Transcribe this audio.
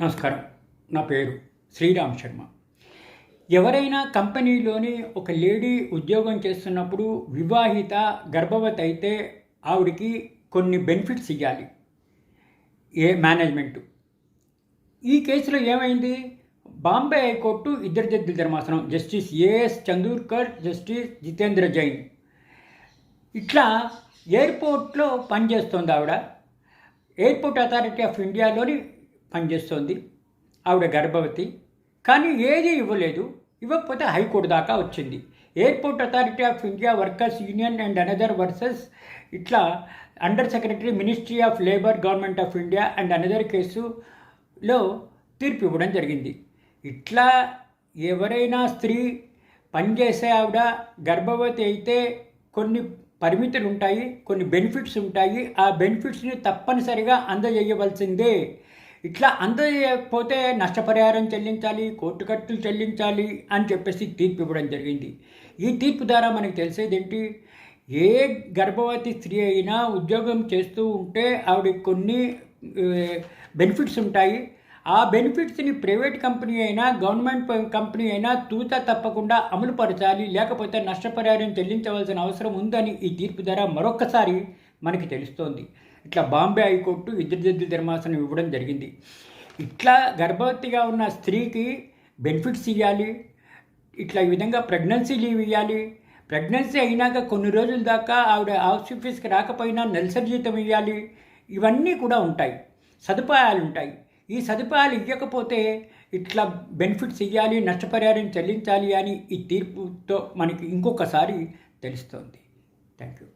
నమస్కారం. నా పేరు శ్రీరామ్ శర్మ. ఎవరైనా కంపెనీలోని ఒక లేడీ ఉద్యోగం చేస్తున్నప్పుడు వివాహిత గర్భవతి అయితే ఆవిడికి కొన్ని బెనిఫిట్స్ ఇవ్వాలి ఏ మేనేజ్మెంటు? ఈ కేసులో ఏమైంది? బాంబే హైకోర్టు ఇద్దరు జడ్జి ధర్మాసనం. Justice AS Chandurkar justice Jitendra Jain. ఇట్లా ఎయిర్పోర్ట్లో పనిచేస్తుంది ఆవిడ. ఎయిర్పోర్ట్ అథారిటీ ఆఫ్ ఇండియాలోని పనిచేస్తోంది. ఆవిడ గర్భవతి. కానీ ఏది ఇవ్వలేదు. ఇవ్వకపోతే హైకోర్టు దాకా వచ్చింది. Airport authority of India workers union and another versus ఇట్లా under secretary ministry of labour government of India and another కేసులో తీర్పు ఇవ్వడం జరిగింది. ఇట్లా ఎవరైనా స్త్రీ పనిచేసే ఆవిడ గర్భవతి అయితే కొన్ని పరిమితులు ఉంటాయి కొన్ని బెనిఫిట్స్ ఉంటాయి ఆ బెనిఫిట్స్ని తప్పనిసరిగా అందజేయవలసిందే. ఇట్లా అందకపోతే నష్టపరిహారం చెల్లించాలి కోర్టు ఖర్చులు చెల్లించాలి అని చెప్పేసి తీర్పు ఇవ్వడం జరిగింది. ఈ తీర్పు ద్వారా మనకు తెలిసేది ఏంటి ఏ గర్భవతి స్త్రీ అయినా ఉద్యోగం చేస్తూ ఉంటే ఆవిడకి కొన్ని బెనిఫిట్స్ ఉంటాయి. ఆ బెనిఫిట్స్ని ప్రైవేట్ కంపెనీ అయినా గవర్నమెంట్ కంపెనీ అయినా తూత తప్పకుండా అమలుపరచాలి లేకపోతే నష్టపరిహారం చెల్లించవలసిన అవసరం ఉందని ఈ తీర్పు ద్వారా మరొక్కసారి మనకి తెలుస్తోంది. ఇట్లా బాంబే హైకోర్టు ఇద్దరు ధర్మాసనం ఇవ్వడం జరిగింది. ఇట్లా గర్భవతిగా ఉన్న స్త్రీకి బెనిఫిట్స్ ఇవ్వాలి ఇట్లా ఈ విధంగా ప్రెగ్నెన్సీ లీవ్ ఇవ్వాలి ప్రెగ్నెన్సీ అయినాక కొన్ని రోజుల దాకా ఆవిడ హౌస్ ఆఫీస్కి రాకపోయినా నెలసరి జీతం ఇవ్వాలి ఇవన్నీ కూడా ఉంటాయి సదుపాయాలు ఉంటాయి. ఈ సదుపాయాలు ఇవ్వకపోతే ఇట్లా బెనిఫిట్స్ ఇవ్వాలి నష్టపరిహారం చెల్లించాలి అని ఈ తీర్పుతో మనకి ఇంకొకసారి తెలుస్తోంది. Thank you